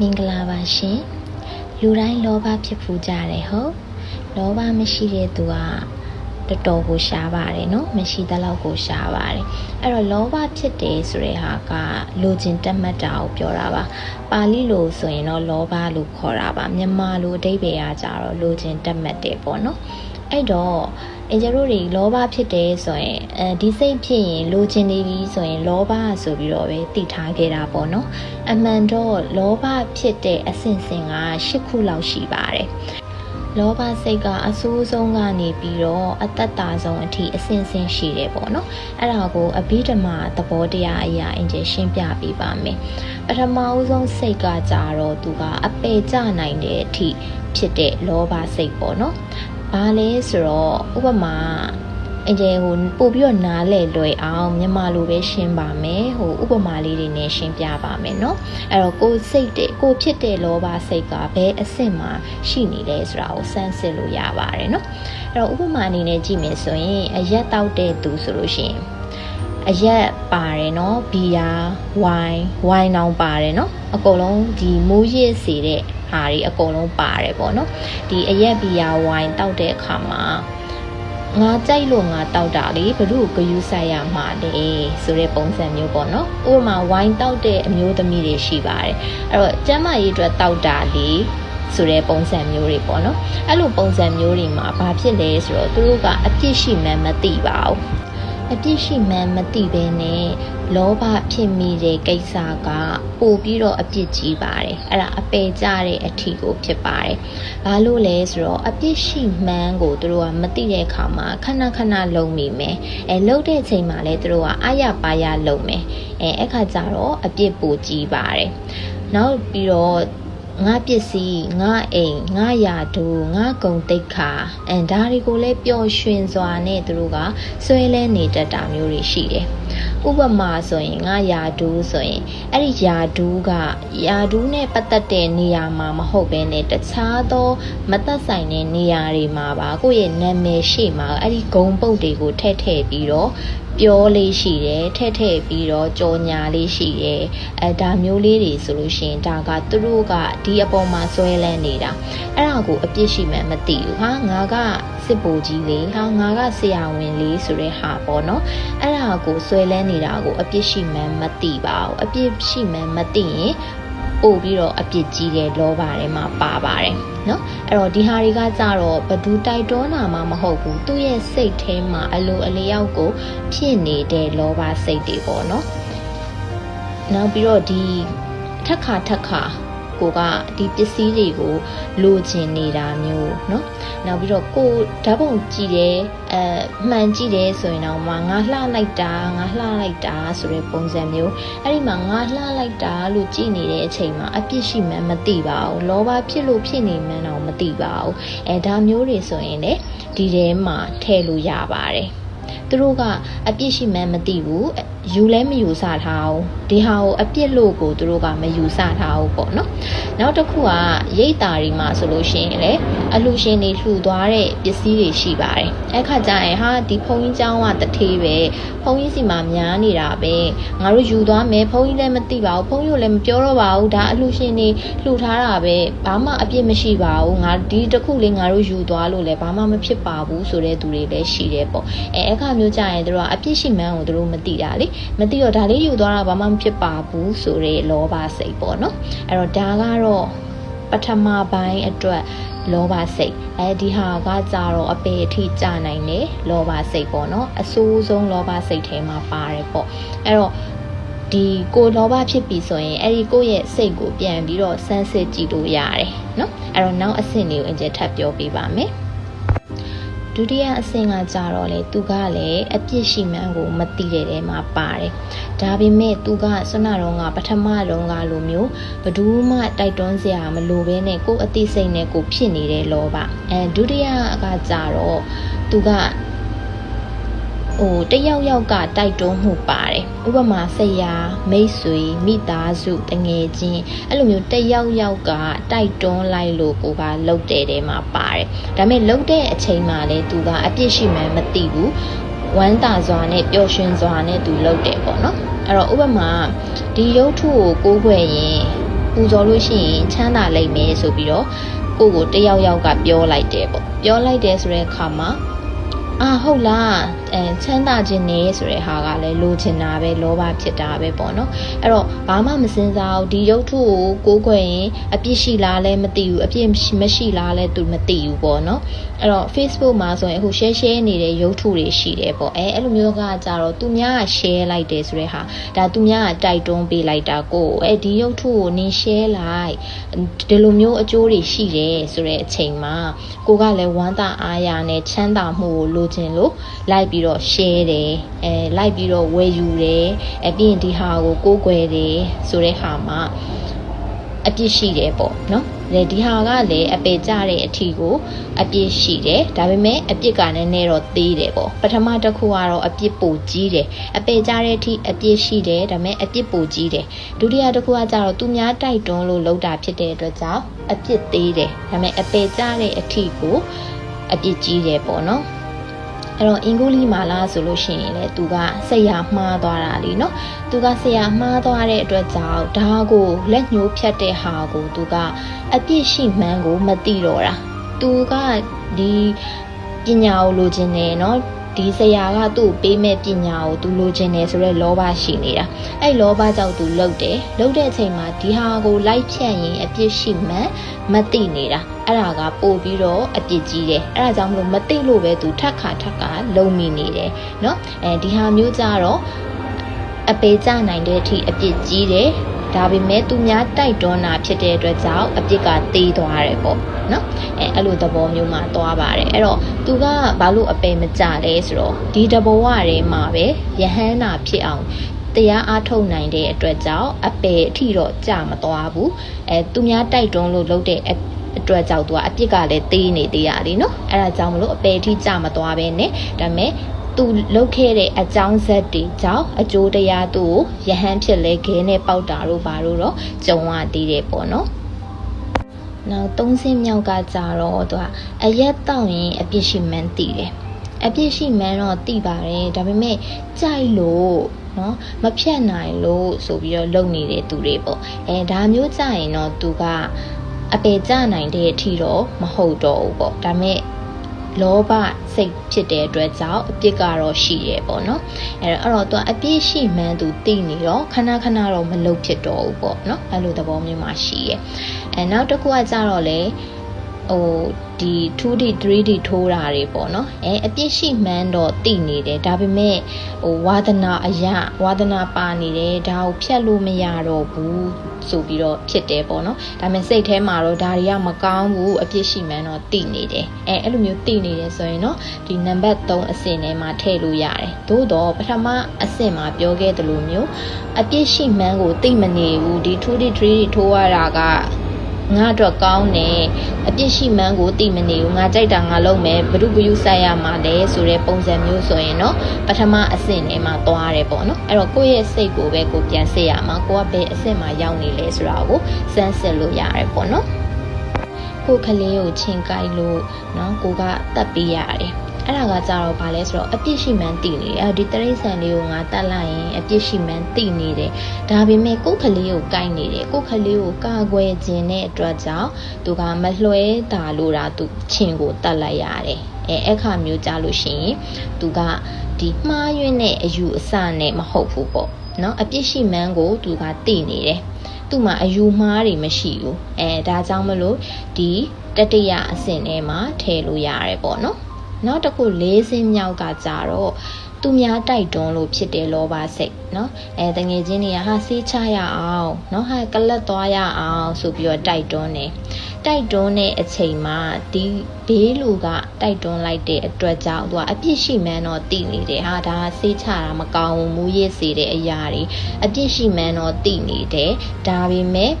မင်္ဂလာပါရှင်လူတိုင်းလောဘဖြစ်ဖူးကြတယ်ဟုတ်လောဘမရှိတဲ့သူကတော်တော်ကိုရှားပါတယ်နော်မရှိသလောက်ကိုရှားပါတယ်အဲ့တော့လောဘဖြစ်တယ်ဆိုတဲ့ဟာကလိုချင်တက်မှတ်တာကိုပြောတာပါပါဠိလိုဆိုရင်တော့လောဘလို့ခေါ်တာပါမြန်မာလိုအဓိပ္ပာယ်ကကြတော့လိုချင်တက်မှတ်တယ်ပေါ့နော်အဲ့တော့ အင်ဂျယ်တို့တွေလောဘဖြစ်တယ်ဆိုရင်အဲဒီစိတ်ဖြစ်ရင်လိုချင်နေပြီဆိုရင်လောဘဆိုပြီးတော့ပဲတည်ထားခဲ့တာပေါ့နော်အမှန်တော့လောဘဖြစ်တဲ့အဆင့်ဆင့်က၈ခုလောက်ရှိပါတယ်လောဘစိတ်ကအဆိုးဆုံးကနေပြီးတော့အတ္တတာဆုံးအထိအဆင့်ဆင့်ရှိတယ်ပေါ့နော်အဲ့ဒါကိုအဘိဓမ္မာသဘောတရားအရာအင်ဂျယ်ရှင်းပြပေးပါမယ်ပထမဦးဆုံးစိတ်ကကြတော့သူကအပေကျနိုင်တဲ့အထိဖြစ်တဲ့လောဘစိတ်ပေါ့နော် ဘာလဲဆိုတော့ဥပမာအကျယ်ဟိုပို့ပြီးတော့နားလဲလွယ်အောင်မြန်မာလိုပဲရှင်းပါမယ်ဟိုဥပမာလေးတွေနဲ့ရှင်းပြပါမယ်เนาะအဲ့တော့ကိုစိတ်တဲ့ကိုဖြစ်တဲ့လောဘစိတ်ကဘယ်အဆင့်မှာရှိနေလဲဆိုတာကိုစမ်းစစ်လို့ရပါတယ်เนาะအဲ့တော့ဥပမာအနေနဲ့ကြည့်မယ်ဆိုရင်အရက်တောက်တဲ့သူဆိုလို့ရှိရင်အရက်ပါတယ်เนาะဘီယာဝိုင်းဝိုင်းတောင်ပါတယ်เนาะအကုန်လုံးဒီမူးရစ်စေတဲ့ ဟာတွေအကုန်လုံးပါတယ်ပေါ့နော်ဒီအရက်ဘီယာဝိုင်းတောက်တဲ့အခါမှာငါကြိုက်လို့ငါတောက်တာလေဘ누구ဂယူဆိုင်ရမှာလေဆိုတဲ့ပုံစံမျိုးပေါ့နော်ဥပမာဝိုင်းတောက်တဲ့အမျိုးသမီးတွေရှိပါတယ်အဲ့တော့ကျမ်းမာရေးအတွက်တောက်တာလေဆိုတဲ့ပုံစံမျိုးတွေပေါ့နော်အဲ့လိုပုံစံမျိုးတွေမှာဘာဖြစ်လဲဆိုတော့သူတို့ကအပြစ်ရှိမှန်းမသိပါဘူး အပြစ်ရှိမှန်းမသိဘဲနဲ့လောဘဖြစ်မိတဲ့ကိစ္စကပို့ပြီးတော့အပြစ်ကြီးပါတယ်အဲ့ဒါအပေကြတဲ့အထီကိုဖြစ်ပါတယ်ဘာလို့လဲဆိုတော့အပြစ်ရှိမှန်းကိုသူတို့ကမသိတဲ့အခါမှာခဏခဏလုံမိမယ်အဲလုံတဲ့ချိန်မှာလည်းသူတို့ကအာရပါရလုံမယ်အဲအခါကျတော့အပြစ်ပိုကြီးပါတယ်နောက်ပြီးတော့ ငါပစ္စည်းငါအိမ်ငါယာဒူငါဂုံတိတ်ခါအဲဒါတွေကိုလည်းပျော်ရွှင်စွာနဲ့သူတို့ကဆွဲလဲနေတတ်တာမျိုးတွေရှိတယ် ဥပမာဆိုရင်ငါယာဒူးဆိုရင်အဲ့ဒီယာဒူးကယာဒူးနဲ့ပတ်သက်တဲ့နေရာမှာမဟုတ်ဘဲနဲ့တခြားသောမသက်ဆိုင်တဲ့နေရာတွေမှာပါကိုယ့်ရဲ့နာမည်ရှိမှာအဲ့ဒီဂုံပုတ်တွေကိုထည့်ထည့်ပြီးတော့ပြောလေးရှိတယ်ထည့်ထည့်ပြီးတော့ကြော်ညာလေးရှိတယ်အဲဒါမျိုးလေးတွေဆိုလို့ရှိရင်ဒါကသူတို့ကဒီအပေါ်မှာဆွဲလန်းနေတာအဲ့ဒါကိုအပြစ်ရှိမှမသိဘူးဟာငါက စစ်ဘိုလ်ကြီးလေးဟာငါကဆရာဝန်လေးဆိုတဲ့ဟာပေါ့နော်အဲ့ဒါကိုဆွဲလန်းနေတာကိုအပြစ်ရှိမှမသိပါဘူးအပြစ်ရှိမှမသိရင်ပို့ပြီးတော့အပြစ်ကြီးတဲ့လောဘထဲမှာပါပါတယ်เนาะအဲ့တော့ဒီဟာတွေကကြတော့ဘသူတိုက်တွန်းတာမှမဟုတ်ဘူးသူ့ရဲ့စိတ်ထဲမှာအလိုအလျောက်ကိုဖြစ်နေတဲ့လောဘစိတ်တွေပေါ့နော်နောက်ပြီးတော့ဒီထက်ခါထက်ခါ ကိုကဒီပစ္စည်းတွေကိုလိုချင်နေတာမျိုးเนาะနောက်ပြီးတော့ကိုဓာတ်ပုံကြည့်တယ်အဲမှန်ကြည့်တယ်ဆိုရင်တော့မှငါလှလိုက်တာငါလှလိုက်တာဆိုတဲ့ပုံစံမျိုးအဲ့ဒီမှာငါလှလိုက်တာလို့ကြည့်နေတဲ့အချိန်မှာအပြစ်ရှိမှန်းမသိပါဘူးလောဘဖြစ်လို့ဖြစ်နေမှန်းတော့မသိပါဘူးအဲဒါမျိုးတွေဆိုရင်လေဒီထဲမှာထည့်လို့ရပါတယ်သူတို့ကအပြစ်ရှိမှန်းမသိဘူးယူလဲမယူဆထားဘူး ဒီဟာကိုအပြစ်လို့ကိုသူတို့ကမယူဆထားဘူးပေါ့နော်နောက်တစ်ခုကရိတ်တာတွေမှာဆိုလို့ရှိရင်လေအလှရှင်တွေလှူသွားတဲ့ပစ္စည်းတွေရှိပါတယ်အဲ့ခါကျရင်ဟာဒီဖုန်းကြီးเจ้าကတထေးပဲဖုန်းကြီးစီမှာများနေတာပဲငါတို့ယူသွားမယ်ဖုန်းကြီးလည်းမသိပါဘူးဖုန်းကြီးလည်းမပြောတော့ပါဘူးဒါအလှရှင်တွေလှူထားတာပဲဘာမှအပြစ်မရှိပါဘူးငါဒီတစ်ခုလေးငါတို့ယူသွားလို့လည်းဘာမှမဖြစ်ပါဘူးဆိုတဲ့သူတွေလည်းရှိတယ်ပေါ့အဲအခါမျိုးကြရင်တို့ကအပြစ်ရှိမှန်းကိုတို့မသိတာလေမသိတော့ဒါလေးယူသွားတာဘာမှမ ဖြစ်ပါဘူးဆိုတဲ့လောဘစိတ်ပေါ့နော်အဲ့တော့ဒါကတော့ပထမပိုင်းအတွက်လောဘစိတ်အဲဒီဟာကကြတော့အပေအထိကြနိုင်တယ်လောဘစိတ်ပေါ့နော်အဆိုးဆုံးလောဘစိတ်ထဲမှာပါတယ်ပေါ့အဲ့တော့ဒီကိုလောဘဖြစ်ပြီဆိုရင်အဲ့ဒီကိုရဲ့စိတ်ကိုပြန်ပြီးတော့စမ်းစစ်ကြည့်လို့ရတယ်เนาะအဲ့တော့နောက်အဆင့်လေးကိုအကျထပ်ပြောပြပါမယ် ဒုတိယအဆင့်ကကြတော့လေသူကလည်းအပြစ်ရှိမှန်းကိုမသိတဲ့ထဲမှာပါတယ်ဒါပေမဲ့သူကဆွနတော့ကပထမတော့ကလိုမျိုးဘဒူးမှတိုက်တွန်းစရာမလိုဘဲနဲ့ကိုယ်အသိစိတ်နဲ့ကိုဖြစ်နေတဲ့လောဘအဲဒုတိယကကြတော့သူက ဟိုတယောက်ယောက်ကတိုက်တွန်းမှုပါတယ်ဥပမာဆရာမိတ်ဆွေမိသားစုတငယ်ချင်းအဲ့လိုမျိုးတယောက်ယောက်ကတိုက်တွန်းလိုက်လို့ကိုကလှုပ်တဲ့တဲမှာပါတယ်ဒါပေမဲ့လှုပ်တဲ့အချိန်မှာလဲသူကအပြစ်ရှိမှန်းမသိဘူးဝမ်းသာစွာနဲ့ပျော်ရွှင်စွာနဲ့သူလှုပ်တယ်ပေါ့နော်အဲ့တော့ဥပမာဒီရုပ်ထုကိုကိုးခွဲရင်ပူဇော်လို့ရှိရင်ချမ်းသာလိမ့်မယ်ဆိုပြီးတော့ကိုကိုတယောက်ယောက်ကပြောလိုက်တယ်ပေါ့ပြောလိုက်တယ်ဆိုတဲ့အခါမှာ အာဟုတ်လားအဲချမ်းသာခြင်းနေဆိုတဲ့ဟာကလည်းလိုချင်တာပဲလောဘဖြစ်တာပဲပေါ့နော်အဲ့တော့ဘာမှမစင်စားဘူးဒီရုပ်ထုကိုကိုးကွယ်ရင်အပြစ်ရှိလားလဲမသိဘူးအပြစ်မရှိလားလဲသူမသိဘူးပေါ့နော်အဲ့တော့ Facebook မှာဆိုရင်အခု share share နေတဲ့ရုပ်ထုတွေရှိတယ်ပေါ့အဲအဲ့လိုမျိုးကကြတော့သူများက share လိုက်တယ်ဆိုတဲ့ဟာဒါသူများကတိုက်တွန်းပေးလိုက်တာကိုအဲဒီရုပ်ထုကိုနင်း share လိုက်ဒီလိုမျိုးအကျိုးတွေရှိတယ်ဆိုတဲ့အချိန်မှာကိုကလည်းဝမ်းသာအားရနဲ့ချမ်းသာမှုကိုလိုချင်လို့လိုက်ပြီးတော့ share တယ်အဲလိုက်ပြီးတော့ဝယ်ယူတယ်အပြင်ဒီဟာကိုကိုးကွယ်တယ်ဆိုတဲ့ဟာမှာအပြစ်ရှိတယ်ပေါ့နော်လေဒီဟာကလည်းအပေကြတဲ့အထီကိုအပြစ်ရှိတယ်ဒါပေမဲ့အပြစ်ကလည်းနည်းတော့သေးတယ်ပေါ့ပထမတစ်ခုကတော့အပြစ်ပိုကြီးတယ်အပေကြတဲ့အထီအပြစ်ရှိတယ်ဒါပေမဲ့အပြစ်ပိုကြီးတယ်ဒုတိယတစ်ခုကကြတော့သူများတိုက်တွန်းလို့လောက်တာဖြစ်တဲ့အတွက်ကြောင့်အပြစ်သေးတယ်ဒါပေမဲ့အပေကြတဲ့အထီကိုအပြစ်ကြီးတယ်ပေါ့နော် အဲ့တော့အင်္ဂုလိမာလာဆိုလို့ရှိရင်လေသူကဆက်ရမှားသွားတာလीเนาะသူကဆက်ရမှားသွားတဲ့အတွက်ကြောင့်ဒါကိုလက်ညှိုးဖြတ်တဲ့ဟာကိုသူကအပြစ်ရှိမှန်းကိုမသိတော့တာသူကဒီပညာကိုလိုချင်တယ်เนาะဒီဆရာကသူ့ကိုပေးမဲ့ပညာကိုသူလိုချင်တယ်ဆိုတော့လောဘရှိနေတာအဲ့လောဘကြောင့်သူလှုပ်တယ်လှုပ်တဲ့အချိန်မှာဒီဟာကိုလိုက်ဖြတ်ရင်အပြစ်ရှိမှန်မသိနေတာ အဲ့ဒါကပို့ပြီးတော့အပြစ်ကြီးတယ်အဲ့ဒါကြောင့်မလို့မသိလို့ပဲသူထက်ခါထက်ခါလုံမိနေတယ်เนาะအဲဒီဟာမျိုးကြတော့အပေကြနိုင်တဲ့အထိအပြစ်ကြီးတယ်ဒါပေမဲ့သူများတိုက်တွန်းတာဖြစ်တဲ့အတွက်ကြောင့်အပြစ်ကသေးသွားတယ်ပေါ့နော်အဲအဲ့လိုသဘောမျိုးမှာသွားပါတယ်အဲ့တော့သူကဘာလို့အပယ်မကြလဲဆိုတော့ဒီတဘောဝထဲမှာပဲယဟန္တာဖြစ်အောင်တရားအားထုတ်နိုင်တဲ့အတွက်ကြောင့်အပယ်အထိတော့ကြမသွားဘူးအဲသူများတိုက်တွန်းလို့လုပ်တဲ့အ တွက်ကြောင့်သူကအပြစ်ကလည်းသေးနေသေးရတယ်နော်အဲ့ဒါကြောင့်မလို့အပယ်အထိကြမသွားပဲနဲ့ဒါပေမဲ့သူလှုပ်ခဲ့တဲ့အကြောင်းဆက်တွေကြောင့်အကျိုးတရားသူ့ကိုယဟန်ဖြစ်လဲခဲနဲ့ပေါက်တာတို့ဘာလို့တော့ကြုံရသေးတယ်ပေါ့နော်နောက်သုံးဆင်းမြောက်ကကြတော့သူကအရက်တောက်ရင်အပြစ်ရှိမှန်းသိတယ်အပြစ်ရှိမှန်းတော့သိပါတယ်ဒါပေမဲ့ကြိုက်လို့နော်မဖြတ်နိုင်လို့ဆိုပြီးတော့လုပ်နေတဲ့သူတွေပေါ့အဲဒါမျိုးကြရင်တော့သူက အပေကြနိုင်တဲ့အထိတော့မဟုတ်တော့ဘူးပေါ့ဒါပေမဲ့လောဘစိတ်ဖြစ်တဲ့အတွက်ကြောင့်အပြစ်ကတော့ရှိရဲပေါ့နော်အဲတော့အဲ့တော့သူအပြစ်ရှိမှန်းသူသိနေတော့ခဏခဏတော့မလုပ်ဖြစ်တော့ဘူးပေါ့နော်အဲ့လိုသဘောမျိုးမှရှိရဲအဲနောက်တစ်ခုကကြတော့လေ ဟိုဒီ 2D 3D ထိုးတာတွေပေါ့နော်အဲအပြစ်ရှိမှန်းတော့သိနေတယ်ဒါပေမဲ့ဟိုဝါသနာအယဝါသနာပါနေတယ်ဒါကိုဖြတ်လို့မရတော့ဘူးဆိုပြီးတော့ဖြစ်တယ်ပေါ့နော်ဒါပေမဲ့စိတ်ထဲမှာတော့ဒါတွေကမကောင်းဘူးအပြစ်ရှိမှန်းတော့သိနေတယ်အဲအဲ့လိုမျိုးသိနေတယ်ဆိုရင်တော့ဒီနံပါတ်3အဆင့်ထဲမှာထည့်လို့ရတယ်သို့တော့ပထမအဆင့်မှာပြောခဲ့သလိုမျိုးအပြစ်ရှိမှန်းကိုသိမနေဘူးဒီ 2D 3D ထိုးရတာက ငါအတွက်ကောင်းတယ်အပြစ်ရှိမှန်းကိုသိမနေဘူးငါကြိုက်တာငါလုပ်မယ်ဘ누구ဘယူဆိုင်ရမှာလဲဆိုတဲ့ပုံစံမျိုးဆိုရင်တော့ပထမအဆင့်ထဲမှာသွားတယ်ပေါ့နော်အဲ့တော့ကိုယ့်ရဲ့စိတ်ကိုပဲကိုပြန်စစ်ရမှာကိုကဘယ်အဆင့်မှာရောက်နေလဲဆိုတာကိုစမ်းစစ်လို့ရတယ်ပေါ့နော်ကိုကလေးကိုချင်းကိုက်လို့เนาะကိုကတတ်ပေးရတယ် အဲ့ဒါကကြတော့ဗာလဲဆိုတော့အပြစ်ရှိမှန်းသိနေတယ်အဲဒီတရိษံလေးကိုငါတတ်လိုက်ရင်အပြစ်ရှိမှန်းသိနေတယ်ဒါပေမဲ့ကိုယ်ကလေးကိုကိုက်နေတယ်ကိုယ်ကလေးကိုကာကွယ်ခြင်းတဲ့အတွက်ကြောင့်သူကမလွှဲတာလို့တာသူချင်းကိုတတ်လိုက်ရတယ်အဲအခါမျိုးကြလို့ရှိရင်သူကဒီမှားယွင်းတဲ့အယူအဆနဲ့မဟုတ်ဘူးပေါ့နော်အပြစ်ရှိမှန်းကိုသူကသိနေတယ်သူ့မှာအယူမှားတွေမရှိဘူးအဲဒါကြောင့်မလို့ဒီတတိယအဆင့်ထဲမှာထည့်လို့ရတယ်ပေါ့နော် နောက်တစ်ခုလေးစင်းမြောက်ကကြတော့သူများတိုက်တွန်းလို့ဖြစ်တယ်လောဘစိတ်เนาะအဲတငယ်ချင်းတွေကဟာဆေးချရအောင်เนาะဟာကလတ်သွားရအောင်ဆိုပြီးတော့တိုက်တွန်းတယ်တိုက်တွန်းတဲ့အချိန်မှာဒီဘေးလူကတိုက်တွန်းလိုက်တဲ့အတွက်ကြောင့်သူကအပြစ်ရှိမှန်းတော့သိနေတယ်ဟာဒါဆေးချတာမကောင်းဘူးမူရစ်စေတဲ့အရာတွေအပြစ်ရှိမှန်းတော့သိနေတယ်ဒါပေမဲ့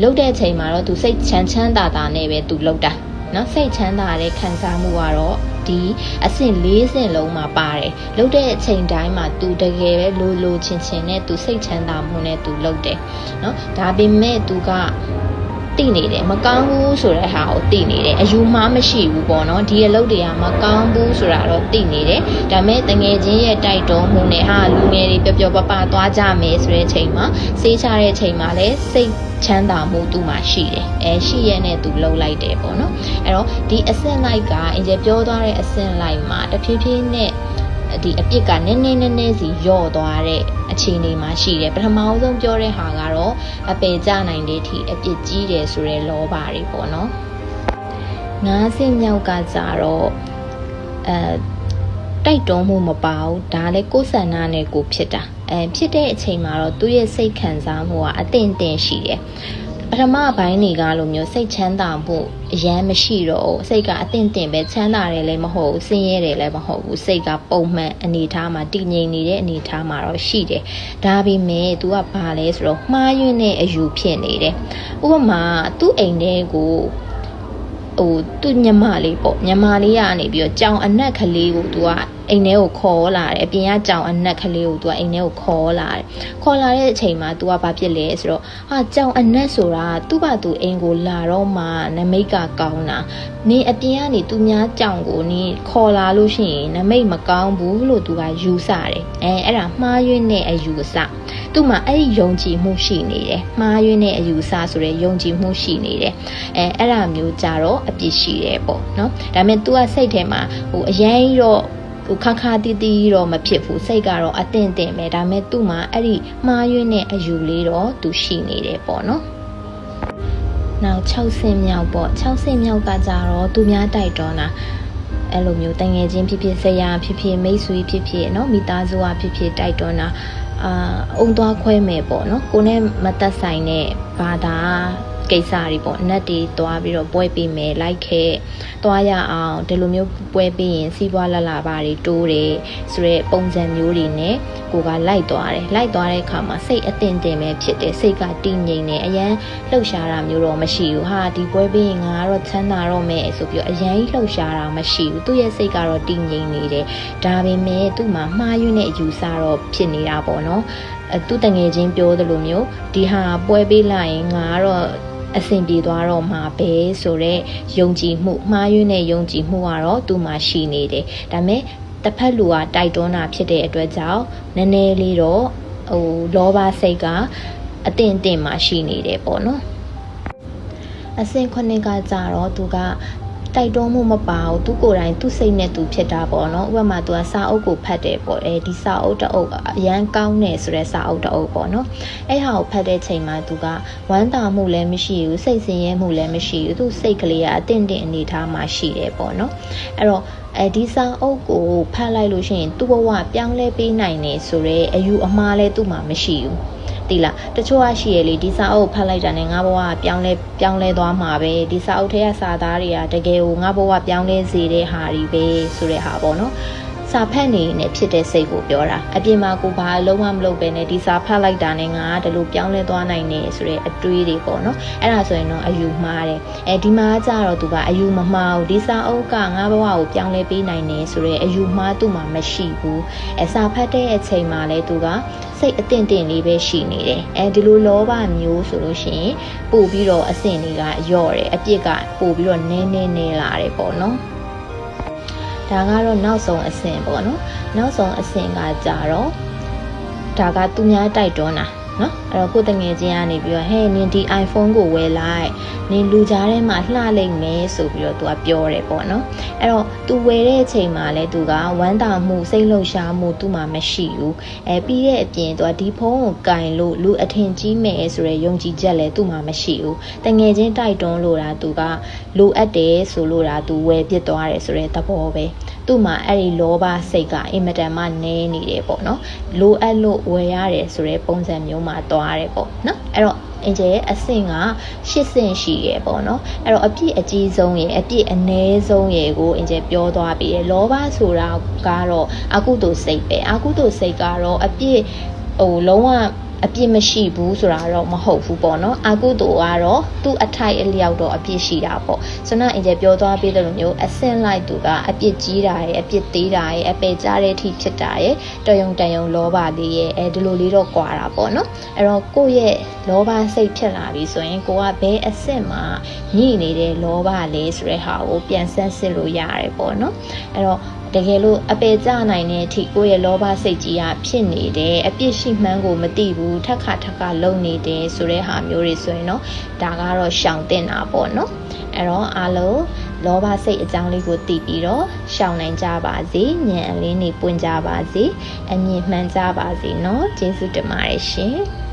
လှုပ်တဲ့အချိန်မှာတော့သူစိတ်ချမ်းချမ်းသာသာနဲ့ပဲသူလှုပ်တာเนาะစိတ်ချမ်းသာတဲ့ခံစားမှုကတော့ ဒီအဆင့်40လုံးမှာပါတယ်။လုပ်တဲ့အချိန်တိုင်းမှာသူတကယ်ပဲလိုလိုချင်ချင်နဲ့သူစိတ်ချမ်းသာမှုနဲ့သူလုပ်တယ်။နော်။ဒါပေမဲ့သူက တိနေတယ်မကောင်းဘူးဆိုတဲ့ဟာကိုတိနေတယ်အယူမှားမရှိဘူးပေါ့နော်ဒီအလုပ်တွေကမကောင်းဘူးဆိုတာတော့တိနေတယ်ဒါပေမဲ့တငယ်ချင်းရဲ့တိုက်တွန်းမှုနဲ့ဟာလူငယ်တွေပျော်ပျော်ပပသွားကြမယ်ဆိုတဲ့အချိန်မှာစေးချတဲ့အချိန်မှာလည်းစိတ်ချမ်းသာမှုသူ့မှာရှိတယ်အဲရှိရဲ့နဲ့သူလှုပ်လိုက်တယ်ပေါ့နော်အဲ့တော့ဒီအဆင့်လိုက်ကအင်ဂျယ်ပြောသွားတဲ့အဆင့်လိုက်မှာတဖြည်းဖြည်းနဲ့ ဒီအပြစ်ကနည်းနည်းနည်းနည်းစီယော့သွားတဲ့အခြေအနေမှာရှိတယ်ပထမအောင်ဆုံးပြောတဲ့ဟာကတော့အပေကြနိုင်တဲ့အထိအပြစ်ကြီးတယ်ဆိုတဲ့လောဘတွေပေါ့နော်ငါးဆင့်မြောက်ကကြတော့အဲတိုက်တွန်းမှုမပါဘူးဒါလည်းကိုယ်ဆန္ဒနဲ့ကိုဖြစ်တာအဲဖြစ်တဲ့အချိန်မှာတော့သူ့ရဲ့စိတ်ခံစားမှုကအသင့်တင်ရှိတယ် ပထမပိုင်းတွေကလိုမျိုးစိတ်ချမ်းသာမှုအရန်မရှိတော့ဘူးစိတ်ကအသင့်တင်ပဲချမ်းသာတယ်လည်းမဟုတ်ဘူးဆင်းရဲတယ်လည်းမဟုတ်ဘူးစိတ်ကပုံမှန်အနေထားမှာတည်ငြိမ်နေတဲ့အနေထားမှာတော့ရှိတယ်ဒါပေမဲ့ तू ကဘာလဲဆိုတော့မှားယွင်းတဲ့အယူဖြစ်နေတယ်ဥပမာ သူ့အိမ်ထဲကိုဟိုသူ့ညမလေးပေါ့ညမလေးကနေပြီးတော့ကြောင်အနက်ကလေးကို तू က အိမ်ထဲကိုခေါ်လာတယ်အပြင်ကကြောင်အနက်ကလေးကိုသူကအိမ်ထဲကိုခေါ်လာတယ်ခေါ်လာတဲ့အချိန်မှာသူကဘာဖြစ်လဲဆိုတော့ဟာကြောင်အနက်ဆိုတာသူ့ဘာသူအိမ်ကိုလာတော့မှနမိတ်ကကောင်းတာနင်းအပြင်ကနေသူများကြောင်ကိုနင်းခေါ်လာလို့ရှိရင်နမိတ်မကောင်းဘူးလို့သူကယူဆတယ်အဲအဲ့ဒါမှားယွင်းတဲ့အယူဆသူ့မှာအဲ့ဒီယုံကြည်မှုရှိနေတယ်မှားယွင်းတဲ့အယူဆဆိုတဲ့ယုံကြည်မှုရှိနေတယ်အဲအဲ့ဒါမျိုးကြတော့အပြစ်ရှိတယ်ပေါ့နော်ဒါပေမဲ့ तू ကစိတ်ထဲမှာဟိုအရင်တော့ ဟိုခါခါတီးတီးတော့မဖြစ်ဘူးစိတ်ကတော့အတင်တင်ပဲဒါပေမဲ့သူ့မှာအဲ့ဒီမှားယွင်းတဲ့အယူလေးတော့သူရှိနေတယ်ပေါ့နော်နောက်6ဆင့်မြောက်ပေါ့6ဆင့်မြောက်ကကြတော့သူများတိုက်တွန်းတာအဲ့လိုမျိုးတငယ်ချင်းဖြစ်ဖြစ်ဆရာဖြစ်ဖြစ်မိတ်ဆွေဖြစ်ဖြစ်เนาะမိသားစုကဖြစ်ဖြစ်တိုက်တွန်းတာအာအုံသွားခွဲမယ်ပေါ့နော်ကိုနဲ့မသက်ဆိုင်တဲ့ဘာသာ ကိစ္စတွေပေါ့နက်တွေသွားပြီးတော့ပွဲပေးမယ်လိုက်ခဲ့သွားရအောင်ဒီလိုမျိုးပွဲပေးရင်စီးပွားလလပါတွေတိုးတယ်ဆိုရဲပုံစံမျိုးတွေနဲ့ကိုကလိုက်သွားတယ်လိုက်သွားတဲ့အခါမှာစိတ်အသင့်တင်ပဲဖြစ်တယ်စိတ်ကတည်ငြိမ်တယ်အရန်လှုပ်ရှားတာမျိုးတော့မရှိဘူးဟာဒီပွဲပေးရင်ငါကတော့ချမ်းသာတော့မယ်ဆိုပြီးအရန်လှုပ်ရှားတာမရှိဘူးသူ့ရဲ့စိတ်ကတော့တည်ငြိမ်နေတယ်ဒါပေမဲ့သူ့မှာမှားယွင်းတဲ့အယူဆတော့ဖြစ်နေတာပေါ့နော်အသူတငယ်ချင်းပြောသလိုမျိုးဒီဟာပွဲပေးလိုက်ရင်ငါကတော့ အဆင်ပြေသွားတော့မှာပဲဆိုတော့ယုံကြည်မှုမှားယွင်းတဲ့ယုံကြည်မှုကတော့သူ့မှာရှိနေတယ်ဒါပေမဲ့တစ်ဖက်လူကတိုက်တွန်းတာဖြစ်တဲ့အတွက်ကြောင့်နည်းနည်းလေးတော့ဟိုလောဘစိတ်ကအတင်အတင်မှရှိနေတယ်ပေါ့နော်အဆင့်ခုနှစ်ကကြတော့သူက တိုက်တွန်းမှုမပါဘူးသူကိုယ်တိုင်သူ့စိတ်နဲ့သူဖြစ်တာပေါ့နော်ဥပမာသူကစာအုပ်ကိုဖတ်တယ်ပေါ့အဲဒီစာအုပ်တအုပ်အရန်ကောင်းတယ်ဆိုတဲ့စာအုပ်တအုပ်ပေါ့နော်အဲ့ဟာကိုဖတ်တဲ့ချိန်မှာသူကဝမ်းသာမှုလည်းမရှိဘူးစိတ်ဆင်းရဲမှုလည်းမရှိဘူးသူစိတ်ကလေးကအတင့်တင့်အနေထားမှာရှိတယ်ပေါ့နော်အဲ့တော့အဲဒီစာအုပ်ကိုဖတ်လိုက်လို့ရှိရင်သူ့ဘဝပြောင်းလဲပေးနိုင်တယ်ဆိုတော့အယူအမှားလည်းသူ့မှာမရှိဘူး တိလားတချို့ကရှိရလေဒီစာအုပ်ဖတ်လိုက်တာနဲ့ငါဘဝကပြောင်းလဲပြောင်းလဲသွားမှာပဲဒီစာအုပ်ထဲကစာသားတွေကတကယ်ကိုငါဘဝပြောင်းလဲစေတဲ့ဟာတွေပဲဆိုတဲ့ဟာပေါ့နော် စာဖတ်နေနဲ့ဖြစ်တဲ့စိတ်ကိုပြောတာအပြင်မှာကိုဘာအလုံးဝမလုပ်ပဲနဲ့ဒီစာဖတ်လိုက်တာနဲ့ငါကဒီလိုပြောင်းလဲသွားနိုင်နေဆိုတဲ့အတွေးတွေပေါ့နော်အဲ့ဒါဆိုရင်တော့အယူမှားတယ်အဲဒီမှာကျတော့သူကအယူမမှားဘူးဒီစာအုပ်ကငါဘဝကိုပြောင်းလဲပေးနိုင်နေဆိုတဲ့အယူမှားသူ့မှာမရှိဘူးအဲစာဖတ်တဲ့အချိန်မှာလဲသူကစိတ်အတင်တင်လေးပဲရှိနေတယ်အဲဒီလိုလောဘမျိုးဆိုလို့ရှိရင်ပို့ပြီးတော့အဆင့်တွေကယော့တယ်အပြစ်ကပို့ပြီးတော့နည်းနည်းနေလာတယ်ပေါ့နော် ဒါကတော့နောက်ဆုံးအဆင့်ပေါ့နော်နောက်ဆုံးအဆင့်ကကြတော့ဒါကသူများတိုက်တွန်းတာ နော်အဲ့တော့ကိုတငယ်ချင်းကနေပြီးတော့ဟဲ့နင်ဒီ iPhone ကိုဝယ်လိုက်နင်လူကြားထဲမှာလှလိမ့်မယ်ဆိုပြီးတော့သူကပြောတယ်ပေါ့နော်အဲ့တော့သူဝယ်တဲ့အချိန်မှာလဲသူကဝမ်းသာမှုစိတ်လှုပ်ရှားမှုသူ့မှာမရှိဘူးအဲပြီးတဲ့အပြင်သူကဒီဖုန်းကိုကင်လို့လူအထင်ကြီးမယ်ဆိုရယ်ယုံကြည်ချက်လဲသူ့မှာမရှိဘူးတငယ်ချင်းတိုက်တွန်းလို့တာသူကလိုအပ်တယ်ဆိုလို့တာသူဝယ်ပြစ်သွားတယ်ဆိုတဲ့သဘောပဲ သူ့မှာအဲ့ဒီလောဘစိတ်ကအင်မတန်မှနည်းနေတယ်ပေါ့နော်လိုအပ်လို့ဝယ်ရတယ်ဆိုတဲ့ပုံစံမျိုးမှာသွားရတယ်ပေါ့နော်အဲ့တော့အင်ဂျယ်ရဲ့အဆင့်က8ဆင့်ရှိရယ်ပေါ့နော်အဲ့တော့အပြည့်အကြီးဆုံးရယ်အပြည့်အနည်းဆုံးရယ်ကိုအင်ဂျယ်ပြောသွားပြီးရယ်လောဘဆိုတာကတော့အကုသိုလ်စိတ်ပဲအကုသိုလ်စိတ်ကတော့အပြည့်ဟိုလုံးဝ အပြစ်မရှိဘူးဆိုတာတော့မဟုတ်ဘူးပေါ့နော်အကုသိုလ်ကတော့သူ့အထိုက်အလျောက်တော့အပြစ်ရှိတာပေါ့စနအင်ဂျယ်ပြောသွားပေးတယ်လို့မျိုးအဆင့်လိုက်သူကအပြစ်ကြီးတာရဲ့အပြစ်သေးတာရဲ့အပေကြတဲ့အထိဖြစ်တာရဲ့တယုံတယုံလောဘလေးရဲ့အဲဒီလိုလေးတော့ကွာတာပေါ့နော်အဲ့တော့ကိုယ့်ရဲ့လောဘစိတ်ဖြစ်လာပြီဆိုရင်ကိုကဘယ်အဆင့်မှာညှိနေတဲ့လောဘလေးဆိုတဲ့ဟာကိုပြန်ဆန်းစစ်လို့ရတယ်ပေါ့နော်အဲ့တော့ တကယ်လို့အပယ်ကျနိုင်တဲ့အထိကိုယ့်ရဲ့လောဘစိတ်ကြီးကဖြစ်နေတယ်အပြစ်ရှိမှန်းကိုမသိဘူးထက်ခါထက်ခါလုံနေတယ်ဆိုတဲ့ဟာမျိုးတွေဆိုရင်တော့ဒါကတော့ရှောင်တင်တာပေါ့နော်အဲ့တော့အားလုံးလောဘစိတ်အကြောင်းလေးကိုသိပြီးတော့ရှောင်နိုင်ကြပါစေဉာဏ်အလင်းတွေပွင့်ကြပါစေအမြင်မှန်ကြပါစေနော်ကျေးဇူးတင်ပါတယ်ရှင်